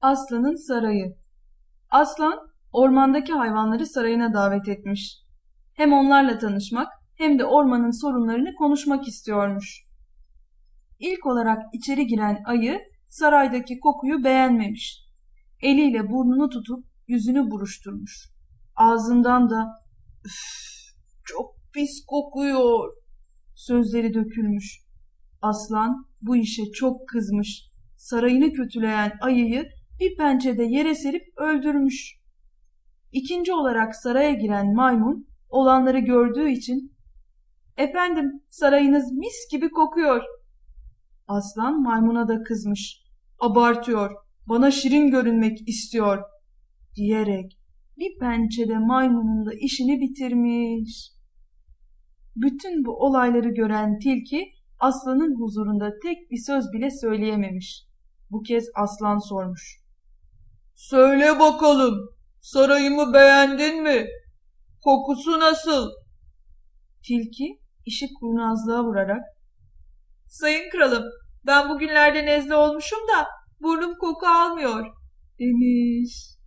Aslan'ın sarayı. Aslan, ormandaki hayvanları sarayına davet etmiş. Hem onlarla tanışmak hem de ormanın sorunlarını konuşmak istiyormuş. İlk olarak içeri giren ayı saraydaki kokuyu beğenmemiş. Eliyle burnunu tutup yüzünü buruşturmuş. Ağzından da üf çok pis kokuyor sözleri dökülmüş. Aslan bu işe çok kızmış. Sarayını kötüleyen ayıyı bir pençede yere serip öldürmüş. İkinci olarak saraya giren maymun olanları gördüğü için "Efendim, sarayınız mis gibi kokuyor." Aslan maymuna da kızmış. "Abartıyor. Bana şirin görünmek istiyor." diyerek bir pençede maymunun da işini bitirmiş. Bütün bu olayları gören tilki aslanın huzurunda tek bir söz bile söyleyememiş. Bu kez aslan sormuş. Söyle bakalım, sarayımı beğendin mi? Kokusu nasıl? Tilki işi kurnazlığa vurarak Sayın kralım, ben bugünlerde nezle olmuşum da burnum koku almıyor demiş.